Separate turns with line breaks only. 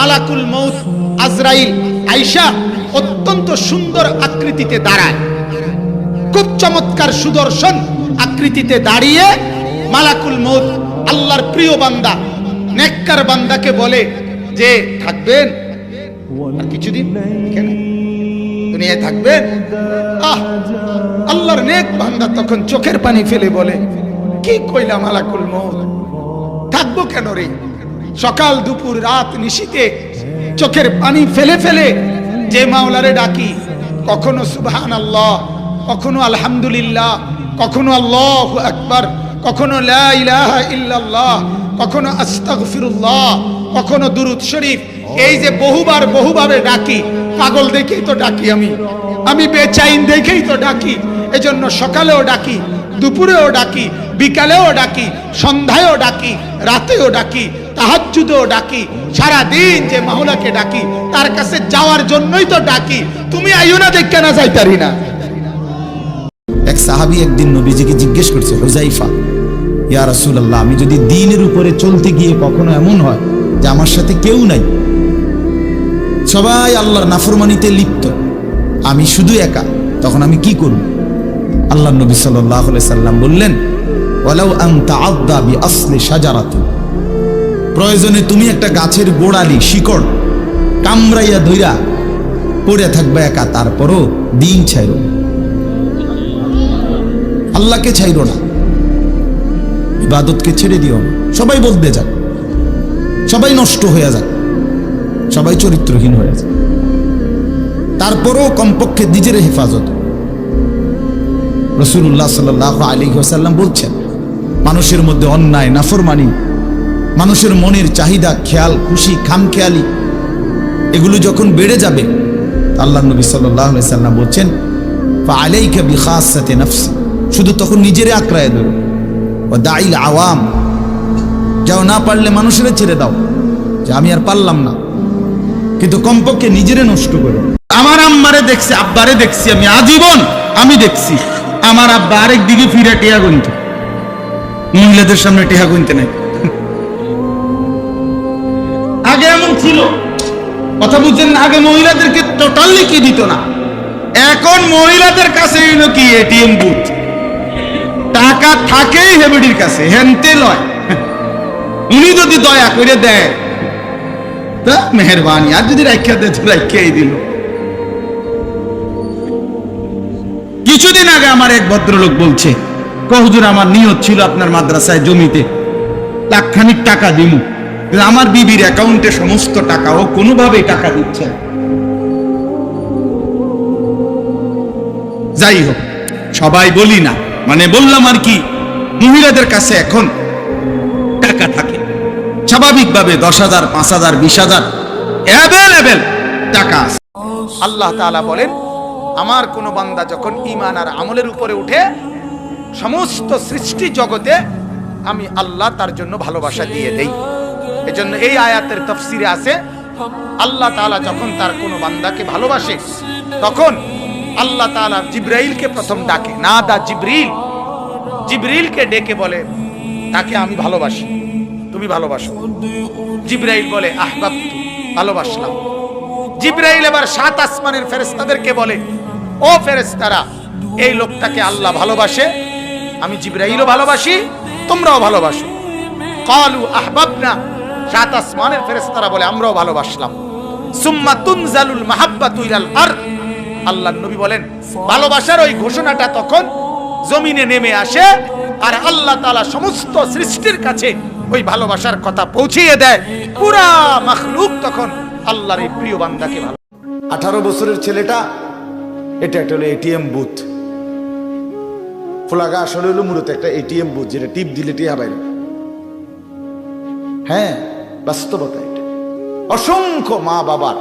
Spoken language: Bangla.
মালাকুল মৌত আজরাইল আইসা অত্যন্ত সুন্দর আকৃতিতে দাঁড়ায়। খুব চমৎকার সুদর্শন আকৃতিতে দাঁড়িয়ে মালাকুল মৌত আল্লাহর প্রিয় বান্দা, নেককার বান্দাকে বলে যে, থাকবেন? আর কিছুদিন কেন? দুনিয়ায় থাকবেন? আহ, আল্লাহর নেক বান্দা তখন চোখের পানি ফেলে বলে, কি কইলা মালাকুল মৌত থাকব কেন রে? সকাল, দুপুর, রাত নিশিতে চোখের পানি ফেলে ফেলে যে মাওলারে ডাকি, কখনো সুবহান আল্লাহ কখনো আলহামদুলিল্লাহ, কখনো আল্লাহ আকবার, কখনো ইল্লাল্লাহ, কখনো আস্তাগফিরুল্লাহ, কখনো দুরুদ শরীফ। এই যে বহুবার বহুভাবে ডাকি, পাগল দেখেই তো ডাকি আমি। আমি বেচাইন দেখেই তো ডাকি। এজন্য সকালেও ডাকি, দুপুরেও ডাকি, বিকালেও ডাকি, সন্ধ্যায়ও ডাকি, রাতেও ডাকি তাহাজ্জুদেও ডাকি সারা দিন যে মাওলাকে ডাকি, তার কাছে যাওয়ার জন্যই তো ডাকি। তুমি আইও না দেখে না যাইতারি না।
এক সাহাবি একদিন নবীজিকে জিজ্ঞেস করছে, হুজাইফা, ইয়া রাসূলুল্লাহ, আমি যদি দিনের উপরে চলতে গিয়ে কখনো এমন হয় যে আমার সাথে কেউ নাই? সবাই আল্লাহর নাফরমানিতে লিপ্ত। আমি শুধু একা, তখন আমি কি করব? আল্লাহ নবী আলাইহি সাল্লাম বললেন, ওয়ালাউ আন তাআদ্দা প্রয়োজনে তুমি একটা গাছের গোড়ালি, শিকড় কামড়াইয়া ধইরা পড়ে থাকবে একা, তারপরও দিন ছাইরো। আল্লাহকে ছাইরো না। ইবাদতকে ছেড়ে দিও সবাই বলতে যাক। সবাই নষ্ট হয়ে যাক। সবাই চরিত্রহীন হয়ে যাক। তারপরেও কমপক্ষে নিজের হেফাজত। রসুল্লাহ সাল আলী ওসাল্লাম বলছেন, মানুষের মধ্যে অন্যায়, নাফরমানি মানুষের মনের চাহিদা, খেয়াল, খুশি, খামখেয়ালি, এগুলো যখন বেড়ে যাবে, আল্লাহ নবী সাল্লাহ সাল্লাম বলছেন আলাইকা নফসি শুধু তখন নিজেরে আঁকড়ায় ধরো। ও দাইল আওয়াম যাও না পারলে মানুষের ছেড়ে দাও, যে আমি আর পারলাম না। কিন্তু কমপক্ষে নিজেরে নষ্ট করো।
আমার আম্মারে দেখছি, আব্বারে দেখছি, আমি আজীবন আমি দেখছি, আমার আব্বা আরেক দিকে ফিরে টিয়া গুনত। মহিলাদের সামনে টিয়া গুনতে নাই। ছিল। কথা বুঝছেন? আগে মহিলাদেরকে টোটালি কি দিত না? এখন মহিলাদের কাছে এলো কি? এটিএম বুথ টাকা থাকেই হেবেডির কাছে, হেনতে লয়। উনি যদি দয়া করে দেয়, তা মেহরবানি। আর যদি রাখিয়া দেয়, তো রাখিয়াই দিল। কিছুদিন আগে আমার এক ভদ্রলোক বলছে কহুজুর আমার নিয়ত ছিল আপনার মাদ্রাসায় জমিতে লাখখানিক টাকা দিমু। কিন্তু আমার বিবির অ্যাকাউন্টে সমস্ত টাকা ও কোনোভাবেই টাকা দিচ্ছে যাই হোক, সবাই বলি না। মানে বললাম আর কি, মহিলাদের কাছে এখন টাকা থাকে। স্বাভাবিকভাবে দশ হাজার, পাঁচ হাজার, বিশ হাজার অ্যাভেলেবেল টাকা আল্লাহ তাআলা বলেন, আমার কোন বান্দা যখন ঈমান আর আমলের উপরে উঠে, সমস্ত সৃষ্টি জগতে আমি আল্লাহ তার জন্য ভালোবাসা দিয়ে দেই। এজন্য এই আয়াতের তফসিরে আছে, আল্লাহ তাআলা যখন তার কোনো বান্দাকে ভালোবাসে, তখন আল্লাহ তাআলা জিব্রাইলকে প্রথম ডাকে। না দা জিব্রিল। জিব্রিলকে ডেকে বলে, তাকে আমি ভালোবাসি। তুমি ভালোবাসো। জিব্রাইল বলে আহবাব ভালোবাসলাম। জিব্রাইল এবার সাত আসমানের ফেরেস্তাদেরকে বলে, ও ফেরেস্তারা এই লোকটাকে আল্লাহ ভালোবাসে, আমি জিব্রাইলও ভালোবাসি, তোমরাও ভালোবাসো। কালু আহবাবনা সাত আসমানের ফেরেস্তারা বলে, আমরাও ভালোবাসলাম। সুম্মা তুনজালুল মাহাব্বাতু ইলাল আরদ। আল্লাহর নবী বলেন, ভালোবাসার ওই ঘোষণাটা তখন জমিনে নেমে আসে আর আল্লাহ তাআলা সমস্ত সৃষ্টির কাছে ওই ভালোবাসার কথা পৌঁছিয়ে দেয়। পুরা মাখলুক তখন আল্লাহর এই প্রিয় বান্দাকে ভালো
আঠারো বছরের ছেলেটা, এটা একটা হলো এটিএম বুথ। ফোলাগা আসলে হলো মূলত একটা এটিএম বুথ, যেটা টিপ দিলে টিয়া বাইরে হ্যাঁ বাস্তবতা এটা। অসংখ্য মা বাবার